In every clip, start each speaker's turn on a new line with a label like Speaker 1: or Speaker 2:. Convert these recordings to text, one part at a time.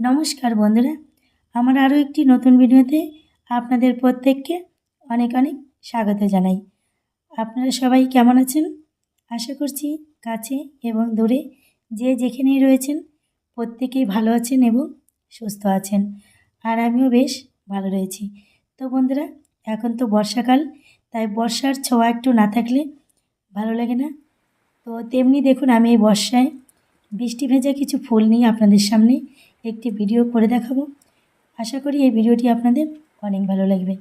Speaker 1: নমস্কার বন্ধুরা। আমার আরও একটি নতুন ভিডিওতে আপনাদের প্রত্যেককে অনেক অনেক স্বাগত জানাই। আপনারা সবাই কেমন আছেন? আশা করছি কাছে এবং দূরে যে যেখানেই রয়েছেন, প্রত্যেকেই ভালো আছেন এবং সুস্থ আছেন। আর আমিও বেশ ভালো রয়েছি। তো বন্ধুরা, এখন তো বর্ষাকাল, তাই বর্ষার ছোঁয়া একটু না থাকলে ভালো লাগে না। তো তেমনি দেখুন, আমি এই বর্ষায় বৃষ্টি ভেজা কিছু ফুল নিয়ে আপনাদের সামনে। একটি ভিডিও করে দেখাবো। আশা করি এই ভিডিওটি আপনাদের অনেক ভালো লাগবে।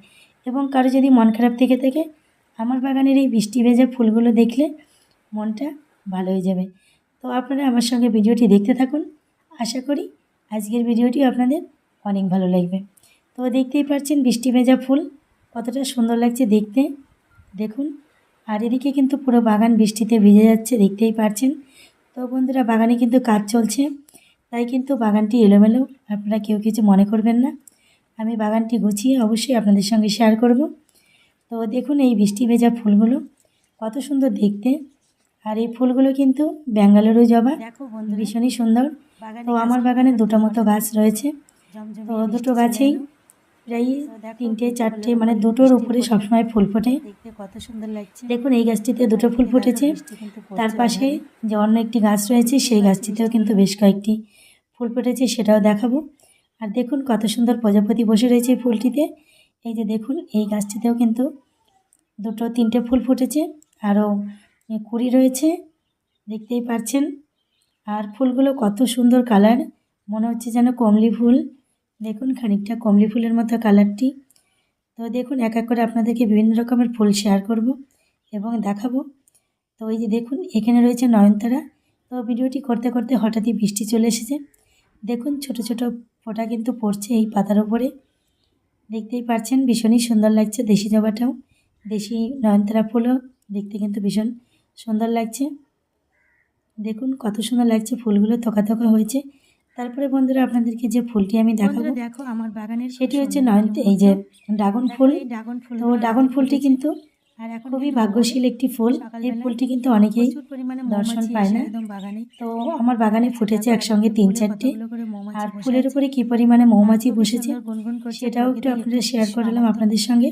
Speaker 1: এবং কারও যদি মন খারাপ থেকে থাকে, আমার বাগানের এই বৃষ্টি ভেজা ফুলগুলো দেখলে মনটা ভালো হয়ে যাবে। তো আপনারা আমার সঙ্গে ভিডিওটি দেখতে থাকুন। আশা করি আজকের ভিডিওটি আপনাদের অনেক ভালো লাগবে। তো দেখতেই পাচ্ছেন বৃষ্টি ভেজা ফুল কতটা সুন্দর লাগছে দেখতে। দেখুন, আর এদিকে কিন্তু পুরো বাগান বৃষ্টিতে ভিজে যাচ্ছে দেখতেই পাচ্ছেন। তো বন্ধুরা, বাগানে কিন্তু কাজ চলছে। তাই কিন্তু বাগানটি এলোমেলো। আপনারা কেউ কিছু মনে করবেন না। আমি বাগানটি গুছিয়ে অবশ্যই আপনাদের সঙ্গে শেয়ার করব। তো দেখুন এই বৃষ্টি ভেজা ফুলগুলো কত সুন্দর দেখতে। আর এই ফুলগুলো কিন্তু ব্যাঙ্গালোরও জবা।
Speaker 2: দেখো বন্ধু
Speaker 1: ভীষণই সুন্দর। তো আমার বাগানে দুটো মতো গাছ রয়েছে। তো দুটো গাছেই প্রায় তিনটে চারটে মানে দুটোর উপরে সবসময় ফুল ফোটে।
Speaker 2: দেখতে কত সুন্দর লাগছে।
Speaker 1: দেখুন এই গাছটিতে দুটো ফুল ফুটেছে। তার পাশে যে অন্য একটি গাছ রয়েছে সেই গাছটিতেও কিন্তু বেশ কয়েকটি ফুল ফুটেছে সেটাও দেখাবো। আর দেখুন কত সুন্দর প্রজাপতি বসে রয়েছে ফুলটিতে। এই যে দেখুন, এই গাছটিতেও কিন্তু দুটো তিনটে ফুল ফুটেছে। আরও কুড়ি রয়েছে, দেখতেই পাচ্ছেন। আর ফুলগুলো কত সুন্দর কালার। মনে হচ্ছে যেন কমলি ফুল। দেখুন খানিকটা কমলি ফুলের মতো কালারটি। তো দেখুন, এক এক করে আপনাদেরকে বিভিন্ন রকমের ফুল শেয়ার করব এবং দেখাবো। তো এই যে দেখুন, এখানে রয়েছে নয়নতারা। তো ভিডিওটি করতে করতে হঠাৎই বৃষ্টি চলে এসেছে। দেখুন ছোট ছোট ফোঁটা কিন্তু পড়ছে এই পাতার উপরে। দেখতেই পাচ্ছেন ভীষণই সুন্দর লাগছে দেশি জবাটাও। দেশি নয়নতারা ফুলও দেখতে কিন্তু ভীষণ সুন্দর লাগছে। দেখুন কত সুন্দর লাগছে ফুলগুলো থোকা থোকা হয়েছে। তারপরে বন্ধুরা আপনাদেরকে যে ফুলটি আমি দেখাবো
Speaker 2: দেখো আমার বাগানের
Speaker 1: সেটি হচ্ছে নয়ন এই যে ড্রাগন ফুল।
Speaker 2: ড্রাগন ফুল
Speaker 1: তো ড্রাগন ফুলটি কিন্তু
Speaker 2: আর এখন
Speaker 1: খুবই ভাগ্যশীল একটি ফুল। এই ফুলটি কিন্তু অনেকেই
Speaker 2: পরিমাণে
Speaker 1: দর্শন পায় না। তো আমার বাগানে ফুটেছে একসঙ্গে তিন চারটে। আর ফুলের উপরে কি পরিমাণে মৌমাছি বসেছে সেটাও একটু আপনাদের শেয়ার করলাম আপনাদের সঙ্গে।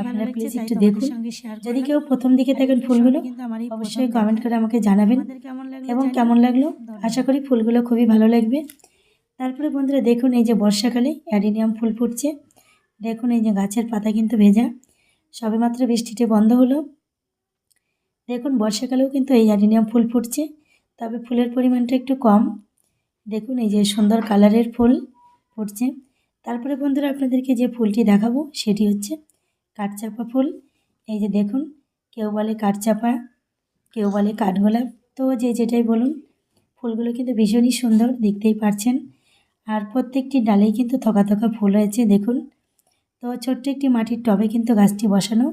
Speaker 1: আপনারা প্লিজ একটু দেখুন। যদি কেউ প্রথম দিকে থাকেন ফুলগুলো
Speaker 2: কিন্তু
Speaker 1: অবশ্যই কমেন্ট করে আমাকে জানাবেন।
Speaker 2: কেমন লাগল
Speaker 1: এবং কেমন লাগল? আশা করি ফুলগুলো খুবই ভালো লাগবে। তারপরে বন্ধুরা দেখুন এই যে বর্ষাকালে অ্যাডিনিয়াম ফুল ফুটছে। দেখুন এই যে গাছের পাতা কিন্তু ভেজা। সবেমাত্র বৃষ্টিটি বন্ধ হলো। দেখুন, বর্ষাকালেও কিন্তু এই অ্যাডিনিয়াম ফুল ফুটছে, তবে ফুলের পরিমাণটা একটু কম। দেখুন, এই যে সুন্দর কালারের ফুল ফুটছে। তারপরে বন্ধুরা, আপনাদেরকে যে ফুলটি দেখাবো, সেটি হচ্ছে কাঠচাপা ফুল। এই যে দেখুন, কেউ বলে কাঠচাপা, কেউ বলে কাঠগোলাপ। তো যে যেটাই বলুন, ফুলগুলো কিন্তু ভীষণই সুন্দর, দেখতেই পারছেন। আর প্রত্যেকটি ডালেই কিন্তু থোকা থোকা ফুল হয়েছে, দেখুন। তো ছোট্ট একটি মাটির টবে কিন্তু গাছটি বসানো,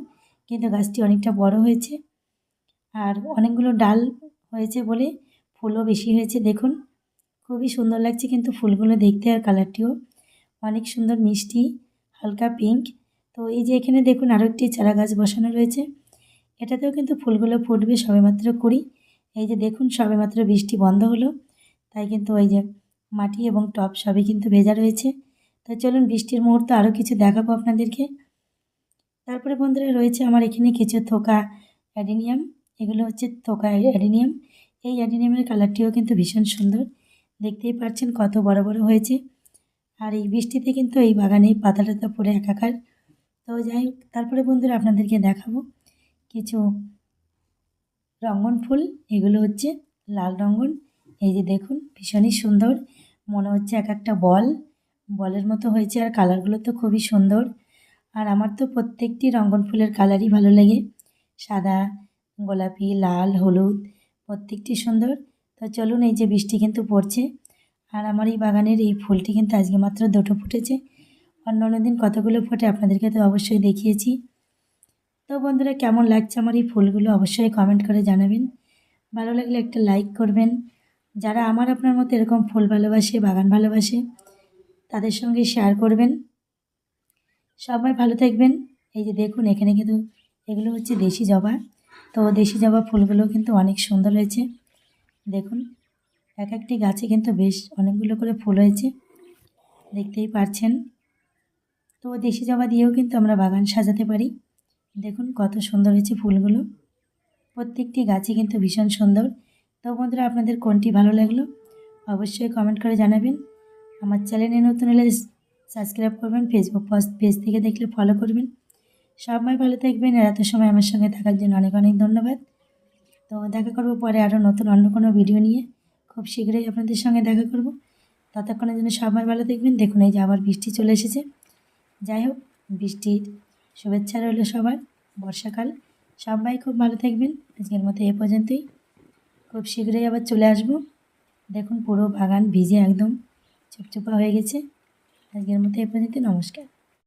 Speaker 1: কিন্তু গাছটি অনেকটা বড় হয়েছে। আর অনেকগুলো ডাল হয়েছে বলে ফুলও বেশি হয়েছে, দেখুন। খুবই সুন্দর লাগছে কিন্তু ফুলগুলো দেখতে আর কালারটিও। অনেক সুন্দর মিষ্টি, হালকা পিঙ্ক। তো এই যে এখানে দেখুন আরও একটি চারা গাছ বসানো রয়েছে। এটাতেও কিন্তু ফুলগুলো ফুটবে, সবেমাত্র কুড়ি এই যে দেখুন, সবেমাত্র বৃষ্টি বন্ধ হলো। তাই কিন্তু ওই যে মাটি এবং টব সবই কিন্তু ভেজা রয়েছে। তো চলুন বৃষ্টির মুহূর্তে আরও কিছু দেখাবো আপনাদেরকে। তারপরে বন্ধুরা রয়েছে আমার এখানে কিছু থোকা অ্যাডিনিয়াম। এগুলো হচ্ছে থোকা অ্যাডিনিয়াম। এই অ্যাডিনিয়ামের কালারটিও কিন্তু ভীষণ সুন্দর। দেখতেই পাচ্ছেন কত বড় বড় হয়েছে। আর এই বৃষ্টিতে কিন্তু এই বাগানে পাতা টাতা পড়ে একাকার। তো যাই হোক, তারপরে বন্ধুরা আপনাদেরকে দেখাবো কিছু রঙ্গন ফুল। এগুলো হচ্ছে লাল রঙ্গন। এই যে দেখুন, ভীষণই সুন্দর। মনে হচ্ছে এক একটা বল। বলের মতো হয়েছে আর কালারগুলো তো খুবই সুন্দর। আর আমার তো প্রত্যেকটি রঙ্গন ফুলের কালারই ভালো লাগে। সাদা, গোলাপি, লাল, হলুদ, প্রত্যেকটি সুন্দর। তো চলুন এই যে বৃষ্টি কিন্তু পড়ছে। আর আমার এই বাগানের এই ফুলটি কিন্তু আজকে মাত্র দুটো ফুটেছে। অন্য অন্য দিন কতগুলো ফোটে আপনাদেরকে তো অবশ্যই দেখিয়েছি। তো বন্ধুরা, কেমন লাগছে আমার এই ফুলগুলো অবশ্যই কমেন্ট করে জানাবেন। ভালো লাগলে একটা লাইক করবেন। যারা আমার আপনার মতো এরকম ফুল ভালোবাসে, বাগান ভালোবাসে তাদের সঙ্গে শেয়ার করবেন। সবাই ভালো থাকবেন। এই যে দেখুন, এখানে কিন্তু এগুলো হচ্ছে দেশি জবা। তো দেশি জবা ফুলগুলো কিন্তু অনেক সুন্দর হয়েছে। দেখুন, এক একটি গাছে কিন্তু বেশ অনেকগুলো করে ফুল হয়েছে। দেখতেই পারছেন। তো দেশি জবা দিয়েও কিন্তু আমরা বাগান সাজাতে পারি। দেখুন, কত সুন্দর হয়েছে ফুলগুলো। প্রত্যেকটি গাছে কিন্তু ভীষণ সুন্দর। তো বন্ধুরা, আপনাদের কোনটি ভালো লাগল? অবশ্যই কমেন্ট করে জানাবেন। আমার চ্যানেলে নতুন হলে সাবস্ক্রাইব করবেন ফেসবুক পেজ থেকে দেখলে ফলো করবেন। সবাই ভালো থাকবেন আর এত সময় আমার সঙ্গে থাকার জন্য অনেক অনেক ধন্যবাদ। তো দেখা করব পরে আরও নতুন অন্য কোনো ভিডিও নিয়ে। খুব শীঘ্রই আপনাদের সঙ্গে দেখা করব। ততক্ষণের জন্য সবাই ভালো থাকবেন। দেখুন এই যে আবার বৃষ্টি চলে এসেছে। যাই হোক, বৃষ্টির শুভেচ্ছা রইল সবার বর্ষাকাল। সবাই খুব ভালো থাকবেন। আজকের মতো এ পর্যন্তই। খুব শীঘ্রই আবার চলে আসব। দেখুন পুরো বাগান ভিজে একদম। চুপচুপা হয়ে গেছে। আজকের মতো এ পর্যন্ত নমস্কার।